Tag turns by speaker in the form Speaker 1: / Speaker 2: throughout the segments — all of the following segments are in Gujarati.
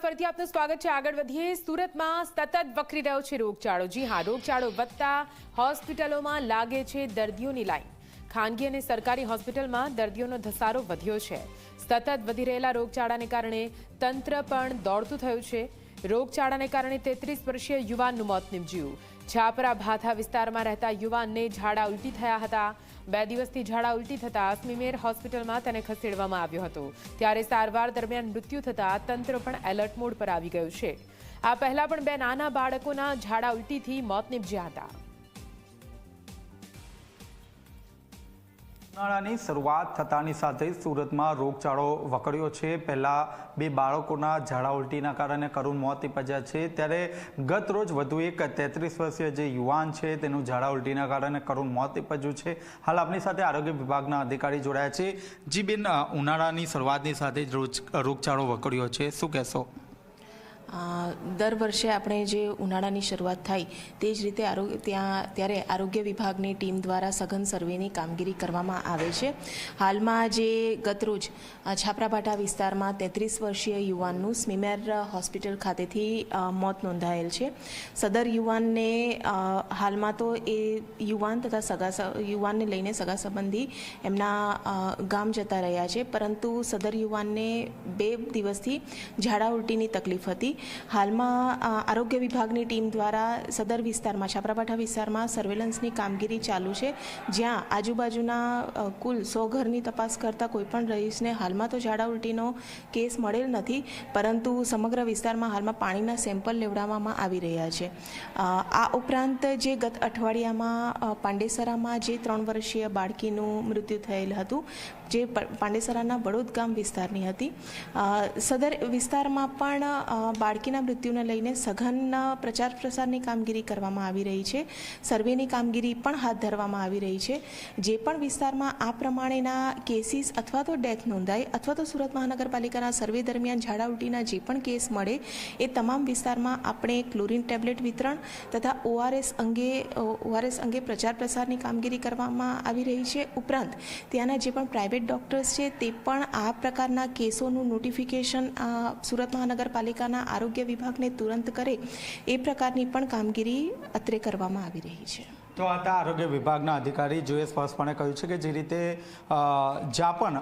Speaker 1: બાદ ફરીથી આપનું સ્વાગત છે. આગળ વધીએ, સુરતમાં સતત વકરી રહ્યો છે રોગચાળો. જી હા, રોગચાળો વધતા હોસ્પિટલોમાં લાગે છે દર્દીઓની લાઈન. ખાનગી અને સરકારી હોસ્પિટલમાં દર્દીઓનો ધસારો વધ્યો છે. સતત વધી રહેલા રોગચાળાને કારણે તંત્ર પણ દોડતું થયું છે. રોગચાળાને કારણે તેત્રીસ વર્ષીય યુવાનનું મોત નીપજ્યું. છાપરા ભાથા વિસ્તારમાં રહેતા યુવાનને ઝાડા ઉલટી થયા હતા. બે દિવસથી ઝાડા ઉલટી થતા અસ્મીમેર હોસ્પિટલમાં તેને ખસેડવામાં આવ્યો હતો. ત્યારે સારવાર દરમિયાન મૃત્યુ થતા તંત્ર પણ એલર્ટ મોડ પર આવી ગયું છે. આ પહેલા પણ બે નાના બાળકોના ઝાડા ઉલટીથી મોત નીપજ્યા હતા.
Speaker 2: ઉનાળાની શરૂઆત થતાની સાથે સુરતમાં રોગચાળો વકર્યો છે. પહેલા બે બાળકોના ઝાડા ઉલટીના કારણે કરુણ મોત નીપજ્યા છે. ત્યારે ગત રોજ વધુ એક તેત્રીસ વર્ષીય જે યુવાન છે, તેનું ઝાડા ઉલટીના કારણે કરુણ મોત નીપજ્યું છે. હાલ આપણી સાથે આરોગ્ય વિભાગના અધિકારી જોડાયા છે. જી બેન ઉનાળાની શરૂઆતની સાથે જ રોજ રોગચાળો વકર્યો છે. શું કહેશો?
Speaker 3: દર વર્ષે આપણે જે ઉનાળાની શરૂઆત થાય તે જ રીતે આરોગ્ય, ત્યાં, ત્યારે આરોગ્ય વિભાગની ટીમ દ્વારા સઘન સર્વેની કામગીરી કરવામાં આવે છે. હાલમાં જે ગતરોજ છાપરાભાટા વિસ્તારમાં તેત્રીસ વર્ષીય યુવાનનું સ્મીમેર હોસ્પિટલ ખાતેથી મોત નોંધાયેલ છે. સદર યુવાનને હાલમાં તો એ યુવાન તથા સગા યુવાનને લઈને સગા સંબંધી એમના ગામ જતા રહ્યા છે, પરંતુ સદર યુવાનને બે દિવસથી ઝાડા ઉલટીની તકલીફ હતી. હાલમાં આરોગ્ય વિભાગની ટીમ દ્વારા સદર વિસ્તારમાં, છાપરાપાઠા વિસ્તારમાં સર્વેલન્સની કામગીરી ચાલુ છે. જ્યાં આજુબાજુના કુલ સો ઘરની તપાસ કરતા કોઈપણ રહીશને હાલમાં તો ઝાડા ઉલટીનો કેસ મળેલ નથી, પરંતુ સમગ્ર વિસ્તારમાં હાલમાં પાણીના સેમ્પલ લેવડાવવામાં આવી રહ્યા છે. આ ઉપરાંત જે ગત અઠવાડિયામાં પાંડેસરામાં જે ત્રણ વર્ષીય બાળકીનું મૃત્યુ થયેલ હતું, જે પાંડેસરાના બળોદ ગામ વિસ્તારની હતી. સદર વિસ્તારમાં પણ બાળકીના મૃત્યુને લઈને સઘન પ્રચાર પ્રસારની કામગીરી કરવામાં આવી રહી છે. સર્વેની કામગીરી પણ હાથ ધરવામાં આવી રહી છે. જે પણ વિસ્તારમાં આ પ્રમાણેના કેસીસ અથવા તો ડેથ નોંધાય અથવા તો સુરત મહાનગરપાલિકાના સર્વે દરમિયાન ઝાડા જે પણ કેસ મળે, એ તમામ વિસ્તારમાં આપણે ક્લોરીન ટેબ્લેટ વિતરણ તથા ઓઆરએસ અંગે ઓઆરએસ અંગે પ્રચાર પ્રસારની કામગીરી કરવામાં આવી રહી છે. ઉપરાંત ત્યાંના જે પણ પ્રાઇવેટ ડોક્ટર્સ છે, તે પણ આ પ્રકારના કેસોનું નોટિફિકેશન સુરત મહાનગરપાલિકાના આરોગ્ય વિભાગને તુરંત કરે એ પ્રકારની પણ કામગીરી અત્રે કરવામાં આવી રહી છે.
Speaker 2: તો આ આરોગ્ય વિભાગના અધિકારી જોઈએ સ્પષ્ટપણે કહ્યું છે કે જે રીતે જ્યાં પણ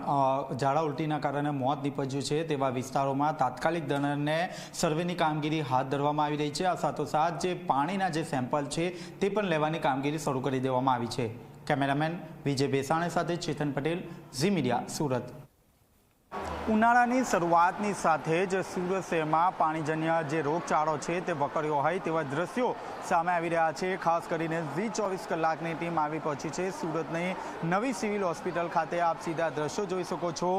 Speaker 2: ઝાડા ઉલટીના કારણે મોત નીપજ્યું છે તેવા વિસ્તારોમાં તાત્કાલિક દરને સર્વેની કામગીરી હાથ ધરવામાં આવી રહી છે. આ સાથોસાથ જે પાણીના જે સેમ્પલ છે તે પણ લેવાની કામગીરી શરૂ કરી દેવામાં આવી છે. કેમેરામેન વિજય બેસાણે સાથે ચેતન પટેલ, ઝી મીડિયા, સુરત. ઉનાળાની શરૂઆતની સાથે જ સુરત શહેરમાં પાણીજન્ય જે રોગચાળો છે તે વકર્યો હોય તેવા દ્રશ્યો સામે આવી રહ્યા છે. ખાસ કરીને ઝી ચોવીસ કલાકની ટીમ આવી પહોંચી છે સુરતની નવી સિવિલ હોસ્પિટલ ખાતે. આપ સીધા દ્રશ્યો જોઈ શકો છો.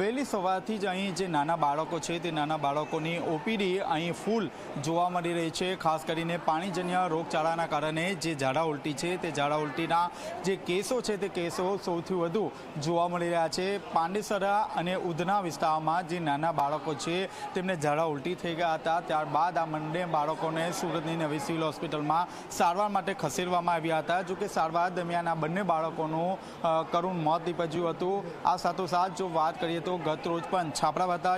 Speaker 2: વહેલી સવારથી જ અહીં જે નાના બાળકો છે તે નાના બાળકોની ઓપીડી અહીં ફૂલ જોવા મળી રહી છે. ખાસ કરીને પાણીજન્ય રોગચાળાના કારણે જે ઝાડા ઉલટી છે તે ઝાડા ઉલટીના જે કેસો છે તે કેસો સૌથી વધુ જોવા મળી રહ્યા છે. પાંડેસરા અને ઉધના વિસ્તારમાં જે નાના બાળકો છે, તેમને ઝાડા ઉલટી થઈ ગયા હતા. ત્યારબાદ આ બંને બાળકોને સુરતની નવી સિવિલ હોસ્પિટલમાં સારવાર માટે ખસેડવામાં આવ્યા હતા. જો કે સારવાર દરમિયાન આ બંને બાળકોનું કરુણ મોત નીપજ્યું હતું. આ સાથોસાથ જો વાત કરીએ તો ગત રોજ પણ છાપરાવાતા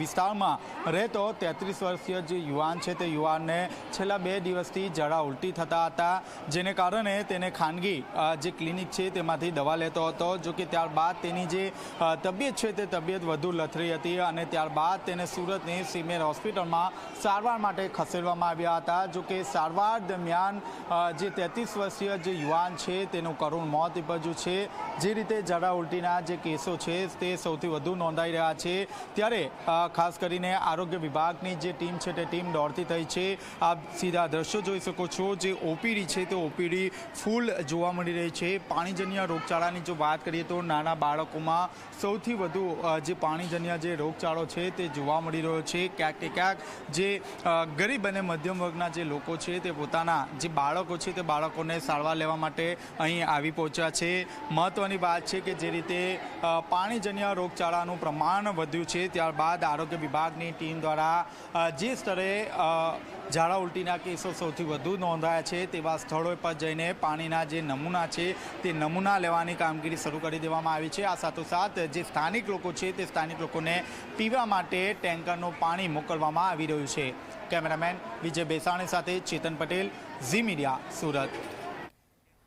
Speaker 2: વિસ્તારમાં રહેતો તેત્રીસ વર્ષીય જે યુવાન છે, તે યુવાનને છેલ્લા બે દિવસથી ઝાડા ઉલટી થતા હતા, જેને કારણે તેને ખાનગી જે ક્લિનિક છે, તેમાંથી દવા લેતો હતો. જો કે ત્યારબાદ તેની જે તબિયત છે, તે તબિયત વધુ લથડી હતી અને ત્યારબાદ તેને સુરતની સિમેર હોસ્પિટલમાં સારવાર માટે ખસેડવામાં આવ્યા હતા. જો કે સારવાર દરમિયાન જે તેત્રીસ વર્ષીય જે યુવાન છે, તેનું કરુણ મોત નિપજ્યું છે. જે રીતે ઝાડા ઉલટીના જે કેસો છે, તે સૌથી વધુ નોંધાઈ રહ્યા છે. ત્યારે ખાસ કરીને આરોગ્ય વિભાગની જે ટીમ છે, તે ટીમ દોડતી થઈ છે. આપ સીધા દ્રશ્યો જોઈ શકો છો જે ઓપીડી છે, તે ઓપીડી ફૂલ જોવા મળી રહી છે. પાણીજન્ય રોગચાળાની જો વાત કરીએ તો નાના બાળકોમાં સૌથી વધુ જે જે પાણીજન્ય જે રોગચાળો છે તે જોવા મળી રહ્યો છે. ક્યાંક ને ક્યાંક જે ગરીબ અને મધ્યમ વર્ગના જે લોકો છે તે પોતાના જે બાળકો છે તે બાળકોને સારવાર લેવા માટે અહીં આવી પહોંચ્યા છે. મહત્વની વાત છે કે જે રીતે પાણીજન્ય રોગચાળાનું પ્રમાણ વધ્યું છે. ત્યારબાદ આરોગ્ય વિભાગની ટીમ દ્વારા જે સ્તરે ઝાડા ઉલટીના કેસો સૌથી વધુ નોંધાયા છે તેવા સ્થળો પર જઈને પાણીના જે નમૂના છે તે નમૂના લેવાની કામગીરી શરૂ કરી દેવામાં આવી છે. આ સાથોસાથ જે સ્થાનિક લોકો છે તે સ્થાનિક લોકોને પીવા માટે ટેન્કરનું પાણી મોકલવામાં આવી રહ્યું છે. કેમેરામેન વિજય બેસાણી સાથે ચેતન પટેલ, ઝી મીડિયા, સુરત.